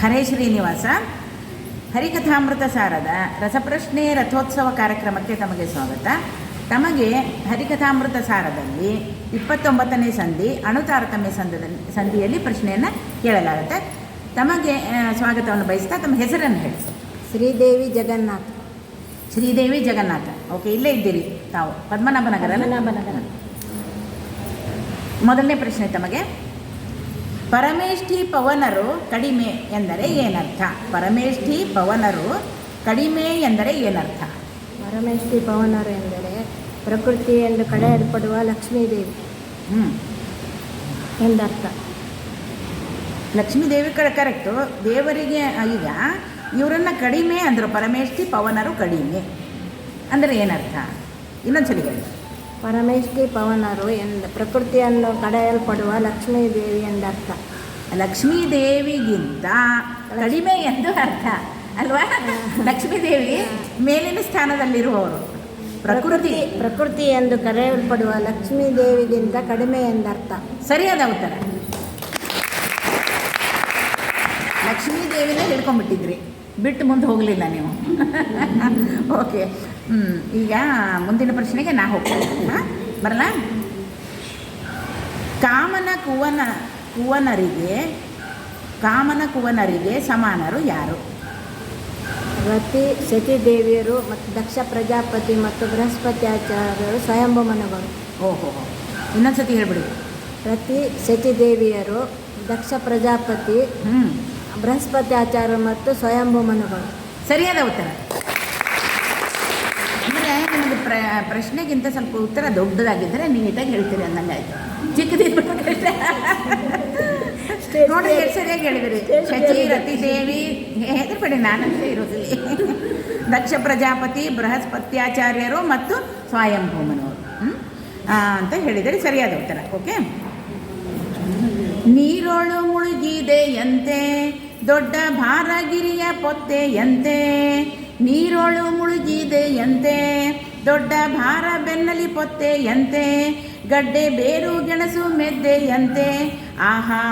ಹರೇ ಶ್ರೀನಿವಾಸ ಹರಿಕಥಾಮೃತ ಸಾರದ ರಸಪ್ರಶ್ನೆ ರಥೋತ್ಸವ ಕಾರ್ಯಕ್ರಮಕ್ಕೆ ತಮಗೆ ಸ್ವಾಗತ. ತಮಗೆ ಹರಿಕಥಾಮೃತ ಸಾರದಲ್ಲಿ ಇಪ್ಪತ್ತೊಂಬತ್ತನೇ ಸಂಧಿ ಅಣು ತಾರತಮ್ಯ ಸಂಧದಲ್ಲಿ ಸಂಧಿಯಲ್ಲಿ ಪ್ರಶ್ನೆಯನ್ನು ಕೇಳಲಾಗುತ್ತೆ. ತಮಗೆ ಸ್ವಾಗತವನ್ನು ಬಯಸ್ತಾ ತಮ್ಮ ಹೆಸರನ್ನು ಹೇಳಿ. ಶ್ರೀದೇವಿ ಜಗನ್ನಾಥ್. ಶ್ರೀದೇವಿ ಜಗನ್ನಾಥ. ಓಕೆ ಇಲ್ಲೇ ಇದ್ದೀರಿ ತಾವು. ಪದ್ಮನಾಭನಗರ? ಪದ್ಮನಾಭನಗರ. ಮೊದಲನೇ ಪ್ರಶ್ನೆ ತಮಗೆ. ಪರಮೇಷ್ಠಿ ಪವನರು ಕಡಿಮೆ ಎಂದರೆ ಏನರ್ಥ? ಪರಮೇಷ್ಠಿ ಪವನರು ಕಡಿಮೆ ಎಂದರೆ ಏನರ್ಥ? ಪರಮೇಷ್ಠಿ ಪವನರು ಎಂದರೆ ಪ್ರಕೃತಿ ಎಂದು ಕಳೆಯಲ್ಪಡುವ ಲಕ್ಷ್ಮೀದೇವಿ. ಹ್ಞೂ ಎಂದರ್ಥ. ಲಕ್ಷ್ಮೀದೇವಿ ಕಡೆ ಕರೆಕ್ಟು. ದೇವರಿಗೆ ಈಗ ಇವರನ್ನು ಕಡಿಮೆ ಅಂದರು ಪರಮೇಷ್ಠಿ ಪವನರು ಕಡಿಮೆ. ಅಂದರೆ ಏನರ್ಥ? ಇನ್ನೊಂದ್ಸಲಿ ಹೇಳಿ. ಪರಮೇಶ್ವರಿ ಪವನರು ಎಂದ ಪ್ರಕೃತಿಯನ್ನು ಕಡೆಯಲ್ಪಡುವ ಲಕ್ಷ್ಮೀ ದೇವಿ ಎಂದರ್ಥ. ಲಕ್ಷ್ಮೀ ದೇವಿಗಿಂತ ಕಡಿಮೆ ಎಂದು ಅರ್ಥ. ಅಲ್ವಾ? ಲಕ್ಷ್ಮೀ ದೇವಿ ಮೇಲಿನ ಸ್ಥಾನದಲ್ಲಿರುವವರು. ಪ್ರಕೃತಿ. ಪ್ರಕೃತಿ ಎಂದು ಕರೆಯಲ್ಪಡುವ ಲಕ್ಷ್ಮೀದೇವಿಗಿಂತ ಕಡಿಮೆ ಎಂದರ್ಥ. ಸರಿಯಾದ ಉತ್ತರ. ಲಕ್ಷ್ಮೀ ದೇವಿನೇ ಹಿಡ್ಕೊಂಡ್ಬಿಟ್ಟಿದ್ರಿ ಬಿಟ್ಟು ಮುಂದೆ ಹೋಗಲಿಲ್ಲ ನೀವು. ಓಕೆ ಹ್ಞೂ ಈಗ ಮುಂದಿನ ಪ್ರಶ್ನೆಗೆ ನಾ ಹೋಗ್ತೀನಿ. ಹಾಂ ಬರಲ್ಲ ಕಾಮನ ಕುವನ ಕುವನರಿಗೆ ಕಾಮನ ಕುವನರಿಗೆ ಸಮಾನರು ಯಾರು? ರತಿ ಸತಿದೇವಿಯರು ಮತ್ತು ದಕ್ಷ ಪ್ರಜಾಪತಿ ಮತ್ತು ಬೃಹಸ್ಪತ್ಯಾಚಾರ್ಯರು ಸ್ವಯಂಭಮನಗಳು ಓಹೋ ಇನ್ನೊಂದ್ಸತಿ ಹೇಳ್ಬಿಡಿ. ರತಿ ಸತಿದೇವಿಯರು ದಕ್ಷ ಪ್ರಜಾಪತಿ ಹ್ಞೂ ಆಚಾರ್ಯರು ಮತ್ತು ಸ್ವಯಂಭಮನಗಳು ಸರಿಯಾದ ಉತ್ತರ. ನಿಮಗೆ ಪ್ರ, ಪ್ರಶ್ನೆಗಿಂತ ಸ್ವಲ್ಪ ಉತ್ತರ ದೊಡ್ಡದಾಗಿದ್ದರೆ ನೀಟಾಗಿ ಹೇಳ್ತೀರಿ ಅಂದಂಗೆ ಆಯಿತು. ಚಿಕ್ಕದಿರ್ಬೇಕು ನೋಡಿ ಎಷ್ಟು ಸರಿಯಾಗಿ ಹೇಳಿದಿರಿ. ಶಚಿ ರತಿ ದೇವಿ ಹೆದರ್ಬೇಡಿ, ನಾನಂತ ಇರೋದಿಲ್ಲ. ದಕ್ಷ ಪ್ರಜಾಪತಿ, ಬೃಹಸ್ಪತ್ಯಾಚಾರ್ಯರು ಮತ್ತು ಸ್ವಯಂಭೂಮನವರು ಅಂತ ಹೇಳಿದರೆ, ಸರಿಯಾದ ಉತ್ತರ. ಓಕೆ? ನೀರೊಳು ಮುಳುಗಿದೆಯಂತೆ, ದೊಡ್ಡ ಭಾರಗಿರಿಯ ಪೊತ್ತೆಯಂತೆ, ನೀರೊಳು ಮುಳುಗಿದೆಯಂತೆ ದೊಡ್ಡ ಭಾರ ಬೆನ್ನಲಿ ಪೊತ್ತೆಯಂತೆ, ಗಡ್ಡೆ ಬೇರು ಗೆಣಸು ಮೆದ್ದೆಯಂತೆ. ಆಹಾ,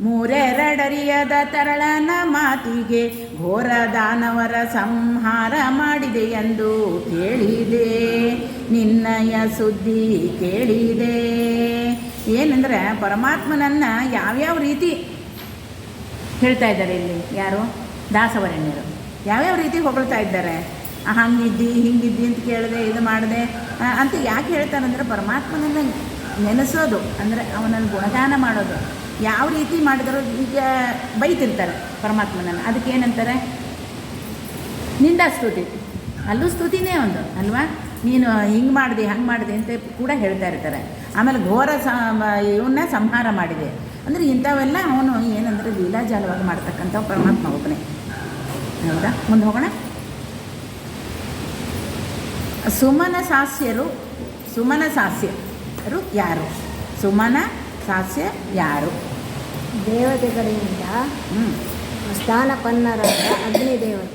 ಮೂರೆರಡರಿಯದ ತರಳನ ಮಾತಿಗೆ ಘೋರ ದಾನವರ ಸಂಹಾರ ಮಾಡಿದೆ ಎಂದು ಕೇಳಿದೆ. ನಿನ್ನಯ ಸುದ್ದಿ ಕೇಳಿದೆ. ಏನಂದ್ರೆ ಪರಮಾತ್ಮನನ್ನು ಯಾವ್ಯಾವ ರೀತಿ ಹೇಳ್ತಾ ಇದ್ದಾರೆ ಇಲ್ಲಿ ಯಾರು? ದಾಸವರಣ್ಯರು ಯಾವ್ಯಾವ ರೀತಿ ಹೊಗಳ್ತಾ ಇದ್ದಾರೆ? ಹಂಗಿದ್ದಿ ಹಿಂಗಿದ್ದಿ ಅಂತ ಕೇಳಿದೆ, ಇದು ಮಾಡಿದೆ. ಅಂತ ಯಾಕೆ ಹೇಳ್ತಾರೆ ಅಂದರೆ ಪರಮಾತ್ಮನನ್ನು ನೆನೆಸೋದು, ಅಂದರೆ ಅವನನ್ನು ಗುಣಗಾನ ಮಾಡೋದು. ಯಾವ ರೀತಿ ಮಾಡಿದ್ರು ಈಗ ಬೈತಿರ್ತಾರೆ ಪರಮಾತ್ಮನನ್ನು. ಅದಕ್ಕೆ ಏನಂತಾರೆ? ನಿಂದ ಸ್ತುತಿ ಅಲ್ಲೂ ಸ್ತುತಿನೇ ಒಂದು, ಅಲ್ವಾ? ನೀನು ಹಿಂಗೆ ಮಾಡಿದೆ, ಹಂಗೆ ಮಾಡಿದೆ ಅಂತ ಕೂಡ ಹೇಳ್ತಾ ಇರ್ತಾರೆ. ಆಮೇಲೆ ಘೋರ ಇವನ್ನ ಸಂಹಾರ ಮಾಡಿದೆ. ಅಂದರೆ ಇಂಥವೆಲ್ಲ ಅವನು ಏನಂದರೆ ಲೀಲಾಜಾಲವಾಗಿ ಮಾಡ್ತಕ್ಕಂಥ ಪರಮಾತ್ಮ ಒಬ್ಬನೇ. ಹೌದಾ? ಮುಂದೆ ಹೋಗೋಣ. ಸುಮನ ಸಾಸ್ಯರು ಸುಮನ ಸಾಸ್ಯರು ಯಾರು? ಸುಮನ ಸಾಸ್ಯ ಯಾರು? ದೇವತೆಗಳಿಂದ ಹ್ಞೂ ಸ್ಥಾನಪನ್ನರಾದ ಅಗ್ನಿದೇವರು.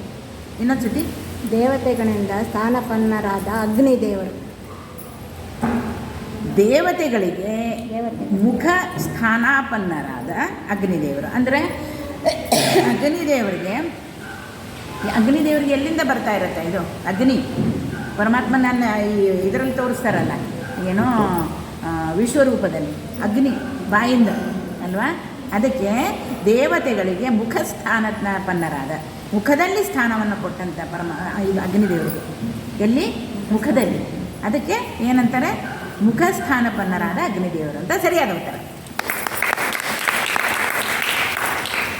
ಇನ್ನೊಂದು ಸತಿ ದೇವತೆಗಳಿಂದ ಸ್ಥಾನಪನ್ನರಾದ ಅಗ್ನಿದೇವರು. ದೇವತೆಗಳಿಗೆ ದೇವತೆ ಮುಖ ಸ್ಥಾನಾಪನ್ನರಾದ ಅಗ್ನಿದೇವರು. ಅಂದರೆ ಅಗ್ನಿದೇವರಿಗೆ ಅಗ್ನಿದೇವರಿಗೆ ಎಲ್ಲಿಂದ ಬರ್ತಾ ಇರುತ್ತೆ ಇದು? ಅಗ್ನಿ. ಪರಮಾತ್ಮನನ್ನ ಈ ಇದರಲ್ಲಿ ತೋರಿಸ್ತಾರಲ್ಲ, ಏನೋ ವಿಶ್ವರೂಪದಲ್ಲಿ, ಅಗ್ನಿ, ಬಾಯಿಂದ, ಅಲ್ವಾ? ಅದಕ್ಕೆ ದೇವತೆಗಳಿಗೆ ಮುಖ ಸ್ಥಾನಪನ್ನರಾದ ಮುಖದಲ್ಲಿ ಸ್ಥಾನವನ್ನು ಕೊಟ್ಟಂಥ ಪರಮ ಇದು ಅಗ್ನಿದೇವರಿಗೆ ಎಲ್ಲಿ? ಮುಖದಲ್ಲಿ. ಅದಕ್ಕೆ ಏನಂತಾರೆ? ಮುಖ ಸ್ಥಾನಪನ್ನರಾದ ಅಗ್ನಿದೇವರು ಅಂತ ಸರಿಯಾದ ಉತ್ತರ.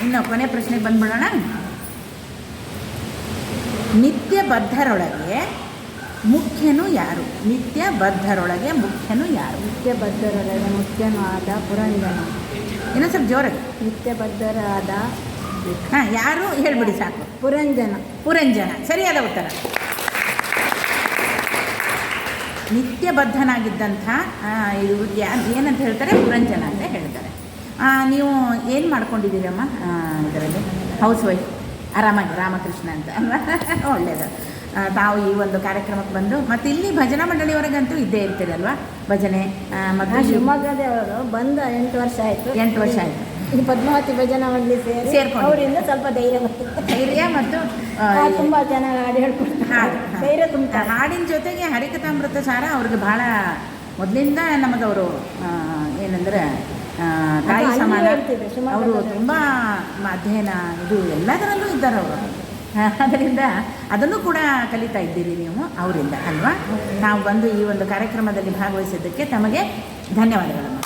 ಇನ್ನು ಕೊನೆ ಪ್ರಶ್ನೆಗೆ ಬಂದ್ಬಿಡೋಣ. ನಿತ್ಯ ಬದ್ಧರೊಳಗೆ ಮುಖ್ಯನು ಯಾರು? ನಿತ್ಯ ಬದ್ಧರೊಳಗೆ ಮುಖ್ಯನು ಯಾರು? ನಿತ್ಯ ಬದ್ಧರೊಳಗೆ ಮುಖ್ಯನೂ ಆದ ಪುರಂಜನ ಇನ್ನೊಂದು ಸ್ವಲ್ಪ ಜೋರಾಗಿ. ನಿತ್ಯ ಬದ್ಧರಾದ ಹಾಂ ಯಾರು? ಹೇಳ್ಬಿಡಿ ಸಾಕು. ಪುರಂಜನ. ಪುರಂಜನ. ಸರಿಯಾದ ಉತ್ತರ. ನಿತ್ಯ ಬದ್ಧನಾಗಿದ್ದಂಥ ಇದು ಏನಂತ ಹೇಳ್ತಾರೆ? ಪುರಂಜನ ಅಂತ ಹೇಳ್ತಾರೆ. ನೀವು ಏನು ಮಾಡ್ಕೊಂಡಿದ್ದೀರಮ್ಮ? ಇದರಲ್ಲಿ? House wife. ಆರಾಮಾಗಿ ರಾಮಕೃಷ್ಣ ಅಂತ ಅಲ್ವಾ? ಒಳ್ಳೆಯದು ತಾವು ಈ ಒಂದು ಕಾರ್ಯಕ್ರಮಕ್ಕೆ ಬಂದು ಮತ್ತು ಇಲ್ಲಿ ಭಜನಾ ಮಂಡಳಿಯವರೆಗಂತೂ ಇದ್ದೇ ಇರ್ತೀರಲ್ವಾ ಭಜನೆ ಆ, ಮತ್ತು ಶಿವಮೊಗ್ಗದವರು ಬಂದು ಎಂಟು ವರ್ಷ ಆಯಿತು. ಎಂಟು ವರ್ಷ ಆಯಿತು. ಈ ಪದ್ಮಾವತಿ ಭಜನಾ ಮಂಡಳಿ ಸೇರಿ ಸೇರ್ಕೊಂಡು. ಅವರಿಂದ ಸ್ವಲ್ಪ ಧೈರ್ಯ ಧೈರ್ಯ ಮತ್ತು ತುಂಬಾ ಚೆನ್ನಾಗಿ ಹಾಡು ಹೇಳ್ಕೊಡ್ತಾರೆ. ಧೈರ್ಯ ತುಂಬ ಹಾಡಿನ ಜೊತೆಗೆ ಹರಿಕಥಾಮೃತ ಸಾರ ಅವ್ರಿಗೆ ಬಹಳ ಮೊದಲಿಂದ ನಮಗವರು ಏನಂದ್ರೆ ತಾಯಿ ಸಮಾನ. ಅವರು ತುಂಬ ಅಧ್ಯಯನ ಇದು ಎಲ್ಲದರಲ್ಲೂ ಇದ್ದಾರೆ ಅವರು. ಅದರಿಂದ ಅದನ್ನು ಕೂಡ ಕಲಿತಾ ಇದ್ದೀರಿ ನೀವು, ಅವರಿಂದ, ಅಲ್ವಾ? ನಾವು ಬಂದು ಈ ಒಂದು ಕಾರ್ಯಕ್ರಮದಲ್ಲಿ ಭಾಗವಹಿಸಿದ್ದಕ್ಕೆ ತಮಗೆ ಧನ್ಯವಾದಗಳಮ್ಮ